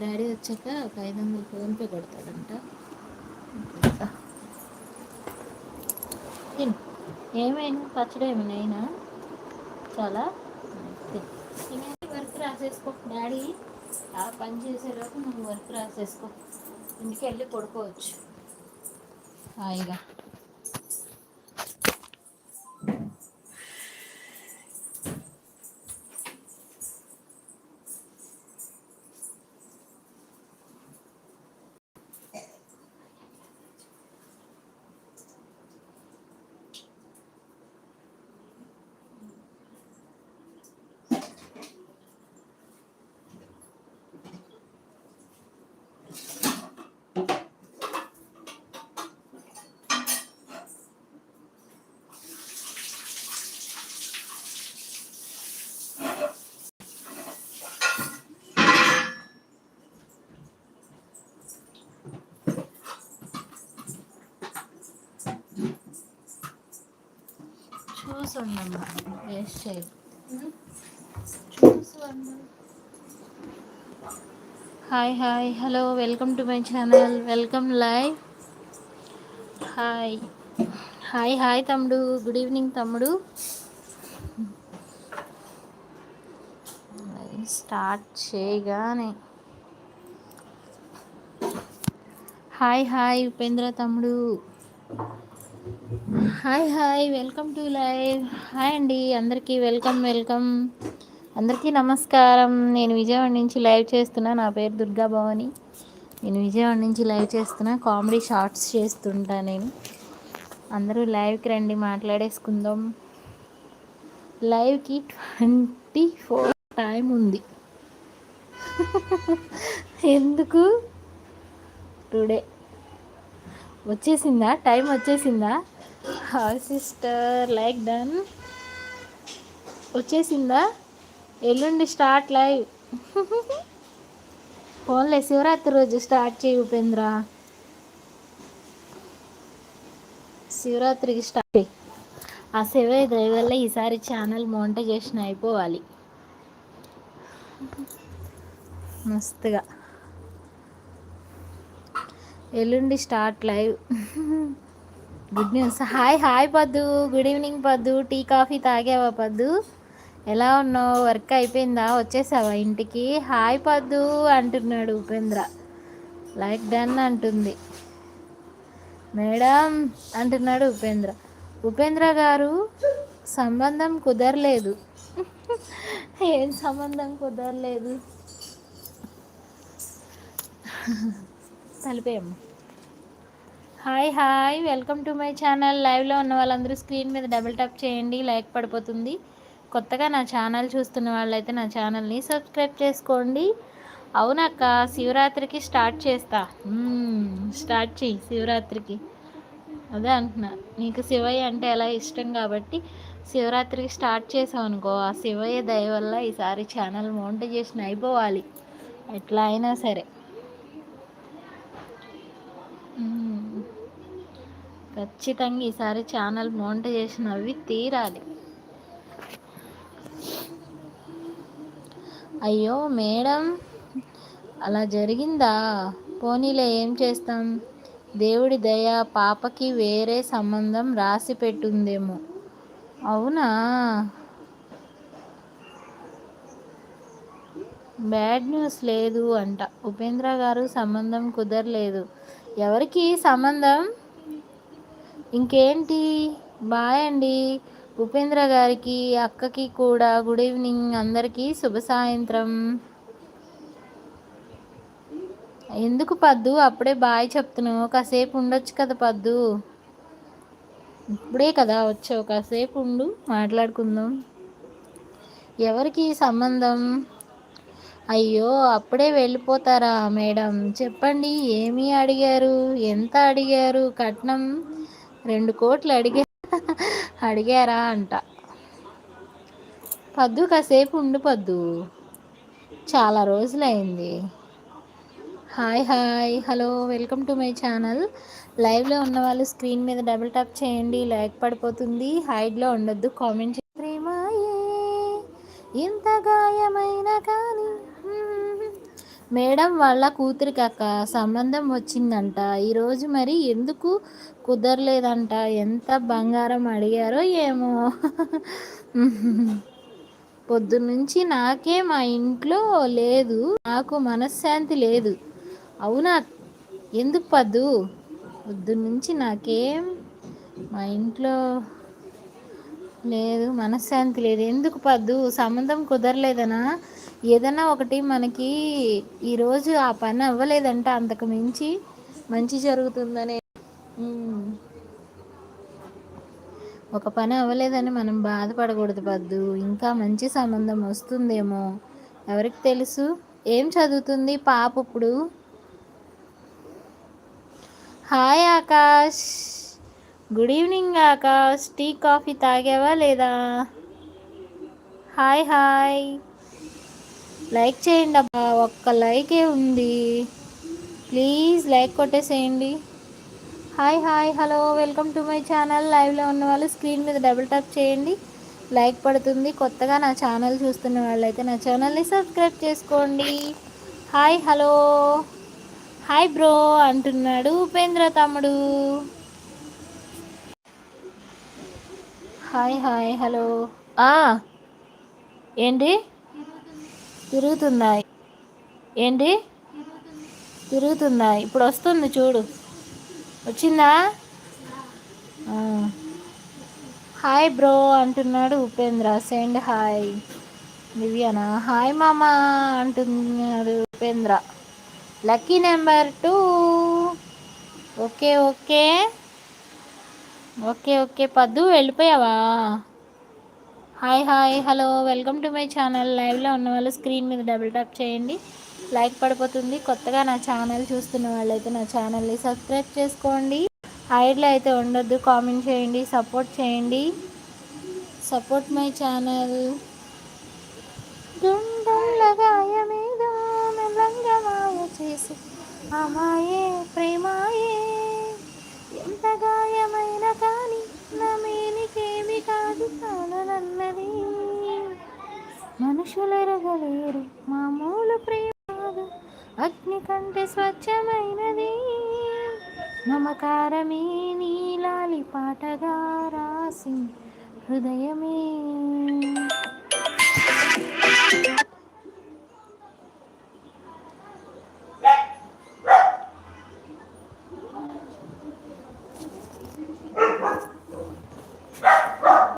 Daddy వచ్చాక ఒక ఐదు వందలు ఫోన్పే కొడతాడంట. తిను. ఏమైనా పచ్చడి ఏమైనా అయినా? చాలా? వర్క్ రాసేసుకో. డాడీ ఆ పని చేసేలోపు నువ్వు వర్క్ రాసేసుకో. ఇంటికి వెళ్ళి పడుకోవచ్చు. హాయిగా. వేస్ట్ చేయదు hi hi hello welcome to my channel welcome live hi hi hi తమ్ముడు. గుడ్ ఈవినింగ్ తమ్ముడు. స్టార్ట్ చేయగానే. హాయ్ హాయ్ ఉపేంద్ర తమ్ముడు. Hi hi welcome to live. Hi అండి అందరికీ వెల్కమ్ వెల్కమ్. అందరికీ నమస్కారం. నేను విజయవాడ నుంచి లైవ్ చేస్తున్నా. నా పేరు దుర్గా భవాని. నేను విజయవాడ నుంచి లైవ్ చేస్తున్నా. కామెడీ షార్ట్స్ చేస్తుంటా నేను. అందరూ లైవ్కి రండి మాట్లాడేసుకుందాం. లైవ్కి ట్వంటీ ఫోర్ టైం ఉంది. ఎందుకు? టుడే. వచ్చేసిందా? టైం వచ్చేసిందా? Sister like done. వచ్చేసిందా? ఎల్లుండి స్టార్ట్ లైవ్. ఫోన్లే శివరాత్రి రోజు స్టార్ట్ చేయి ఉపేంద్ర. శివరాత్రికి స్టార్ట్ ఆ శివ వల్ల ఈసారి ఛానల్ చేసిన అయిపోవాలి. మస్తుగా. ఎల్లుండి start live. Good news hi hi Paddu. Good evening Paddu. Tea coffee తాగావా Paddu? ఎలా ఉన్నావు? వర్క్ అయిపోయిందా? వచ్చేసావా ఇంటికి? హాయ్ పద్దు అంటున్నాడు ఉపేంద్ర. లైక్ డన్ అంటుంది. మేడం అంటున్నాడు ఉపేంద్ర. ఉపేంద్ర గారు సంబంధం కుదరలేదు. ఏం సంబంధం కుదరలేదు? తలిపేయమ్మ. Hi hi. Welcome to my channel. లైవ్లో ఉన్న వాళ్ళందరూ స్క్రీన్ మీద డబుల్ ట్యాప్ చేయండి. లైక్ పడిపోతుంది. కొత్తగా నా ఛానల్ చూస్తున్న వాళ్ళైతే నా ఛానల్ని సబ్స్క్రైబ్ చేసుకోండి. అవునక్క శివరాత్రికి స్టార్ట్ చేస్తా. స్టార్ట్ చెయ్యి శివరాత్రికి. అదే అంటున్నా. నీకు శివయ్య అంటే ఎలా ఇష్టం కాబట్టి శివరాత్రికి స్టార్ట్ చేసావు అనుకో ఆ శివయ్య దయ వల్ల ఈసారి ఛానల్ చేసిన అయిపోవాలి. ఎట్లా అయినా సరే. ఖచ్చితంగా ఈసారి ఛానల్ చేసినవి తీరాలి. అయ్యో మేడం అలా జరిగిందా? పోనీలే ఏం చేస్తాం? దేవుడి దయ పాపకి వేరే సంబంధం రాసి పెట్టుందేమో. అవునా? బ్యాడ్ న్యూస్ లేదు అంట. ఉపేంద్ర గారు సంబంధం కుదరలేదు. ఎవరికి సంబంధం? ఇంకేంటి? బాయ్ అండి. ఉపేంద్ర గారికి అక్కకి కూడా గుడ్ ఈవినింగ్. అందరికీ శుభ సాయంత్రం. ఎందుకు పద్దు? అప్పుడే బాయ్ చెప్తున్నావు. కాసేపు ఉండొచ్చు కదా పద్దు? ఇప్పుడే కదా వచ్చావు. కాసేపు ఉండు మాట్లాడుకుందాం. ఎవరికి సంబంధం? అయ్యో అప్పుడే వెళ్ళిపోతారా మేడం? చెప్పండి ఏమి అడిగారు? ఎంత అడిగారు? కట్నం రెండు కోట్లు అడిగా అడిగారా అంట. పద్దు కాసేపు ఉండు పద్దు. చాలా రోజులైంది. Hi hi. Hello welcome to my channel. లైవ్లో ఉన్న వాళ్ళు స్క్రీన్ మీద డబుల్ టాప్ చేయండి. లైక్ పడిపోతుంది. హైడ్లో ఉండొద్దు. కామెంట్ ప్రేమాయే ఇంత గాయమైన కానీ మేడం వాళ్ళ కూతురికి అక్క సంబంధం వచ్చిందంట. ఈరోజు మరి ఎందుకు కుదరలేదంట? ఎంత బంగారం అడిగారో ఏమో. పొద్దున్నుంచి నాకే మా ఇంట్లో లేదు. నాకు మనశ్శాంతి లేదు. అవునా? ఎందుకు పద్దు? పొద్దున్నుంచి నాకేం మా ఇంట్లో లేదు మనశ్శాంతి లేదు. ఎందుకు పద్దు? సంబంధం కుదరలేదనా? ఏదైనా ఒకటి మనకి ఈరోజు ఆ పని అవ్వలేదంటే. అంతకు మించి మంచి జరుగుతుందనే. ఒక పని అవ్వలేదని మనం బాధపడకూడదు పద్దు ఇంకా మంచి సంబంధం వస్తుందేమో. ఎవరికి తెలుసు? ఏం చదువుతుంది పాప ఇప్పుడు? Hi Akash. Good evening Akash. Tea coffee తాగావా లేదా? Hi hi. లైక్ చేయండి అబ్బా ఒక్క లైకే ఉంది. Please like కొట్టేసేయండి. Hi hi hello welcome to my channel. లైవ్లో ఉన్న వాళ్ళు స్క్రీన్ మీద డబుల్ ట్యాప్ చేయండి. లైక్ పడుతుంది. కొత్తగా నా ఛానల్ చూస్తున్న వాళ్ళైతే నా ఛానల్ని సబ్స్క్రైబ్ చేసుకోండి. Hi hello. హాయ్ బ్రో అంటున్నాడు ఉపేంద్ర తమ్ముడు. Hi hi hello. ఏంటి? తిరుగుతున్నాయి. ఏంటి? తిరుగుతున్నాయి. ఇప్పుడు వస్తుంది చూడు. వచ్చిందా? హాయ్ బ్రో అంటున్నాడు ఉపేంద్ర. Send hi. దివ్యానా? హాయ్ మామా అంటున్నాడు Upendra. Lucky number two. Okay okay. Okay okay. Paddu వెళ్ళిపోయావా? Hi hi hello welcome to my channel. లైవ్లో ఉన్న వాళ్ళు స్క్రీన్ మీద డబుల్ ట్యాప్ చేయండి. లైక్ పడిపోతుంది. కొత్తగా నా ఛానల్ చూస్తున్న వాళ్ళైతే నా ఛానల్ని సబ్స్క్రైబ్ చేసుకోండి. హైడ్లో అయితే ఉండొద్దు. కామెంట్ చేయండి. సపోర్ట్ చేయండి. Support my channel. చేసి అమాయే ప్రేమాయే. ఎంత గాయమైన కానీ నమేనికేమి కాదు. కానన్నది మనుషులెరగలేరు. మామూలు ప్రేమ అగ్ని కంటే స్వచ్ఛమైనది. నమకారమే నీలాలి పాటగా రాసి హృదయమే.